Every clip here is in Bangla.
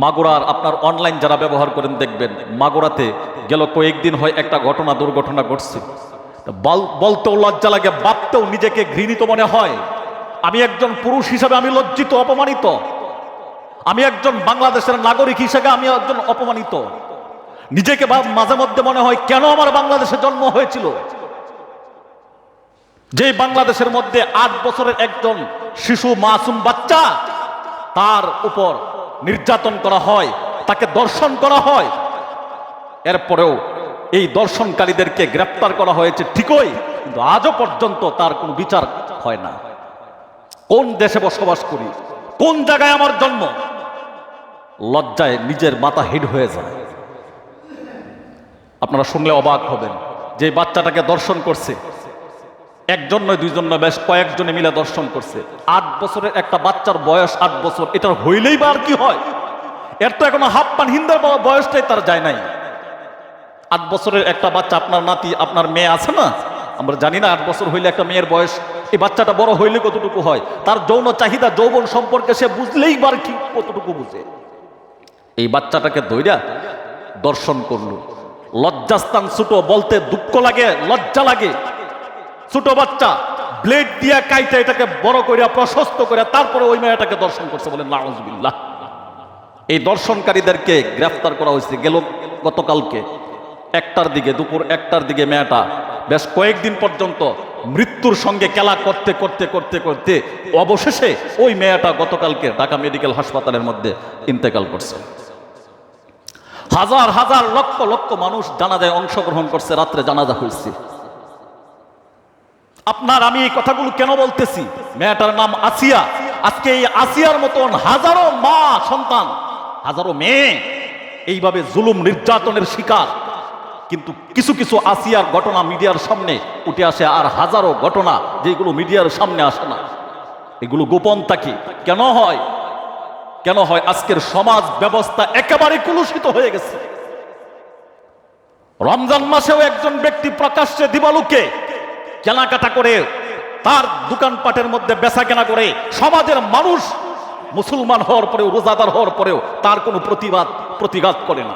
মাগুরার আপনার অনলাইন যারা ব্যবহার করেন দেখবেন, মাগুরাতে গেল কয়েকদিন হয় একটা ঘটনা, দুর্ঘটনা ঘটছে। বল- বলতেও লজ্জা লাগে, ভাবতেও নিজেকে ঘৃণিত মনে হয়। আমি একজন পুরুষ হিসাবে আমি লজ্জিত, অপমানিত। আমি একজন বাংলাদেশের নাগরিক হিসেবে আমি একজন অপমানিত। নিজেকে মাঝে মধ্যে মনে হয়, কেন আমার বাংলাদেশে জন্ম হয়েছিল? যে বাংলাদেশের মধ্যে আট বছরের একজন শিশু মাসুম বাচ্চা, তার উপর নির্যাতন করা হয়, তাকে দর্শন করা হয়। এরপরেও এই দর্শনকারীদেরকে গ্রেপ্তার করা হয়েছে ঠিকই, কিন্তু আজও পর্যন্ত তার কোনো বিচার হয় না। কোন দেশে বসবাস করি, কোন জায়গায় আমার জন্ম, লজ্জায় নিজের মাথা হিট হয়ে যায়। আপনারা শুনলে অবাক হবেন, যে বাচ্চাটাকে দর্শন করছে একজন নয়, দুইজন নয়, বেশ কয়েকজনে মিলে দর্শন করছে। আট বছরের একটা বাচ্চার বয়স আট বছর, এটা হইলেই বা আর কি হয়? এর তো এখনও হাফ পান হিন্দার বয়সটাই তার যায় নাই। আট বছরের একটা বাচ্চা, আপনার নাতি, আপনার মেয়ে আছে না? আমরা জানি না আট বছর হইলে একটা মেয়ের বয়স, এই বাচ্চাটা বড় হইলে কতটুকু হয়? তার যৌন চাহিদা, যৌবন সম্পর্কে সে বুঝলেই বার কি কতটুকু বুঝে। এই বাচ্চাটাকে দইরা দর্শন করল। লজ্জাস্থান ছোট, বলতে দুঃখ লাগে, লজ্জা লাগে। ছোট বাচ্চা ব্লেড দিয়া কাইটা এটাকে বড় করিয়া প্রশস্ত করিয়া তারপরে ওই মেয়েটাকে দর্শন করছে বলে নাউজবিল্লাহ। এই দর্শনকারীদেরকে গ্রেফতার করা হয়েছে। গেল গতকালকে একটার দিকে, দুপুর একটার দিকে মেয়েটা বেশ কয়েকদিন পর্যন্ত মৃত্যুর সঙ্গে খেলা করতে করতে করতে করতে অবশেষে ওই মেয়েটা গতকালকে ঢাকা মেডিকেল হাসপাতালের মধ্যে ইন্তেকাল করছে। হাজার হাজার লক্ষ লক্ষ মানুষ জানাজায় অংশগ্রহণ করছে, রাত্রে জানাজা হয়েছে। আপনার আমি এই কথাগুলো কেন বলতেছি? মেয়েটার নাম আসিয়া। আজকে এই আসিয়ার মতন হাজারো মা সন্তান, হাজারো মেয়ে এইভাবে জুলুম নির্যাতনের শিকার। কিন্তু কিছু কিছু আসিয়ার ঘটনা মিডিয়ার সামনে উঠে আসে আর হাজারো ঘটনা যেগুলো মিডিয়ার সামনে আসে না। এগুলো গোপন থাকে। কেন হয়? কেন হয়? আজকের সমাজ ব্যবস্থা একেবারে কুলুষিত হয়ে গেছে। রমজান মাসেও একজন ব্যক্তি প্রকাশ্যে দিবালুকে কেনাকাটা করে, তার দোকানপাটের মধ্যে বেচা কেনা করে, সমাজের মানুষ মুসলমান হওয়ার পরেও, রোজাদার হওয়ার পরেও তার কোনো প্রতিবাদ, প্রতিঘাত করে না।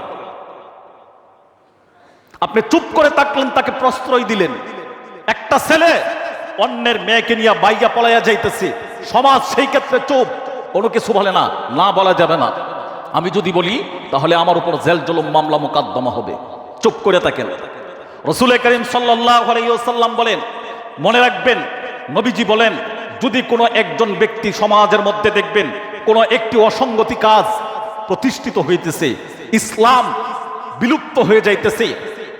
আপনি চুপ করে থাকলেন, তাকে প্রশ্রয় দিলেন। একটা ছেলে অন্যের মেয়েকে নিয়ে বাইয়া পলাইয়া যাইতেছে। সমাজ সেই ক্ষেত্রে চুপ। কোনো কিছু বলে না না বলা যাবে না। আমি যদি বলি, তাহলে আমার উপর জেল জলম মামলা মোকদ্দমা হবে। চুপ করে থাকেন। রসুল করিম সাল্লাম বলেন, মনে রাখবেন, নবীজি বলেন, যদি কোনো একজন ব্যক্তি সমাজের মধ্যে দেখবেন, কোনো একটি অসঙ্গতি কাজ প্রতিষ্ঠিত হইতেছে, ইসলাম বিলুপ্ত হয়ে যাইতেছে,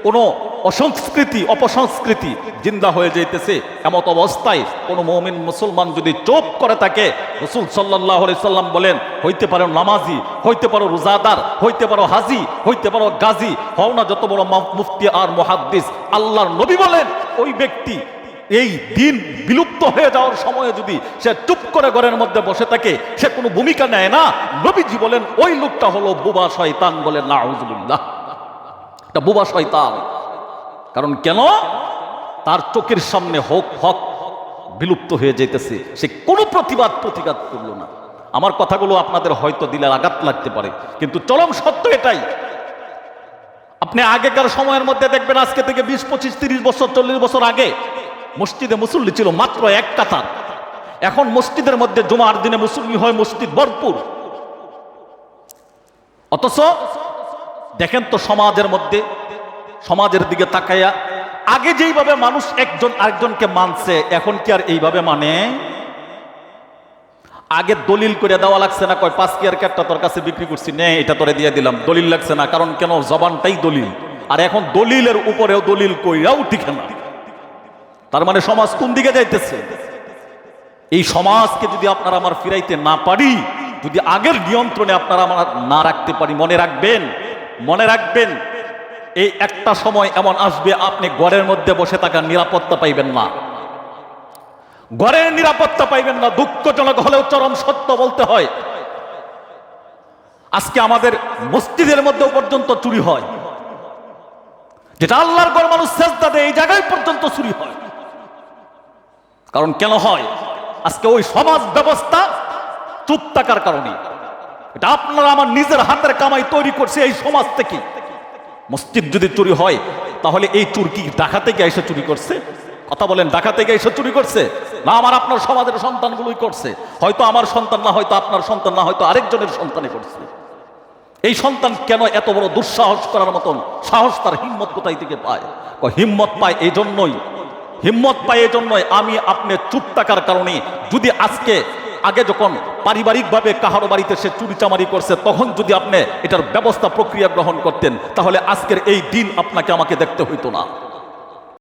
কোনো অসংস্কৃতি, অপসংস্কৃতি জিন্দা হয়ে যাইতেছে। এমত অবস্থায় কোনো মমিন মুসলমান যদি চোপ করে থাকে রসুল সাল্লাহ সাল্লাম বলেন, হইতে পারো নামাজি, হইতে পারো রোজাদার, হইতে পারো হাজি, হইতে পারো গাজী, হও না যত বড় মুফতি আর মহাদ্দিস। আল্লাহর নবী বলেন, ওই ব্যক্তি এই দিন বিলুপ্ত হয়ে যাওয়ার সময়ে যদি সে চুপ করে ঘরের মধ্যে বসে থাকে, সে কোনো ভূমিকা নেয় না। নবীজি বলেন, ওই লোকটা হলো বুবা শয়তান বলেন না এটা বুবা শয়তান। কারণ কেন? তার চোখের সামনে হক হক বিলুপ্ত হয়ে যেতেছে। সে কোনো প্রতিবাদ প্রতিবাদ করল না। আমার কথাগুলো আপনাদের হয়তো দিলে আঘাত লাগতে পারে। কিন্তু চরম সত্য এটাই। আপনি আগেকার সময়ের মধ্যে দেখবেন আজকে থেকে বিশ, পঁচিশ, তিরিশ বছর, চল্লিশ বছর আগে মসজিদে মুসল্লি ছিল মাত্র এক কাতার। এখন মসজিদের মধ্যে জুমার দিনে মুসল্লি হয় মসজিদ ভরপুর। অথচ দেখেন তো সমাজের মধ্যে সমাজের দিকে তাকাইয়া, আগে যেইভাবে মানুষ একজন আরেকজনকে মানছে, এখন কি আর এইভাবে মানে? আগে দলিল করে দেওয়া লাগছে না, কয়, পাঁচ কেয়ার কাঠটা তোর কাছে বিক্রি করছি, নে, এটা তোরে দিয়ে দিলাম। দলিল লাগছে না, কারণ কেন? জবানটাই দলিল। আর এখন দলিলের উপরেও দলিল কইরাও টিকে না। তার মানে সমাজ কোন দিকে যাইতেছে? এই সমাজকে যদি আপনারা আমার ফিরাইতে না পারি, যদি আগের নিয়ন্ত্রণে আপনারা আমার না রাখতে পারি, মনে রাখবেন? মনে রাখবেন? এই একটা সময় এমন আসবে, আপনি ঘরের মধ্যে বসে থাকার নিরাপত্তা পাইবেন না। ঘরের নিরাপত্তা পাইবেন না, দুঃখজনক হলেও চরম সত্য বলতে হয়। আজকে আমাদের মসজিদের মধ্যেও পর্যন্ত চুরি হয়। যেটা আল্লাহর ঘর মানুষ চেষ্টা দেয়, এই জায়গায় পর্যন্ত চুরি হয়। কারণ কেন হয়? আজকে ওই সমাজ ব্যবস্থা চুপ থাকার কারণে। এটা আপনারা আমার নিজের হাতের কামাই তৈরি করছে এই সমাজ থেকে। মসজিদ যদি চুরি হয়, তাহলে এই চুর কি ঢাকা থেকে এসে চুরি করছে। কথা বলেন ঢাকা থেকে এসে চুরি করছে? না, আমার আপনার সমাজের সন্তানগুলোই করছে। হয়তো আমার সন্তান না, হয়তো আপনার সন্তান না, হয়তো আরেকজনের সন্তানে করছে। এই সন্তান কেন এত বড় দুঃসাহস করার মতন সাহস তার হিম্মত কোথায় থেকে পায়? হিম্মত পায় এই জন্যই হিম্মত পায় এই জন্যই আমি আপনি চুপ থাকার কারণে যদি আজকে আগে যখন পারিবারিকভাবে কাহারো বাড়িতে সে চুরি চামারি করছে, তখন যদি আপনি এটার ব্যবস্থা প্রক্রিয়া গ্রহণ করতেন, তাহলে আজকের এই দিন আপনাকে আমাকে দেখতে হইতো না।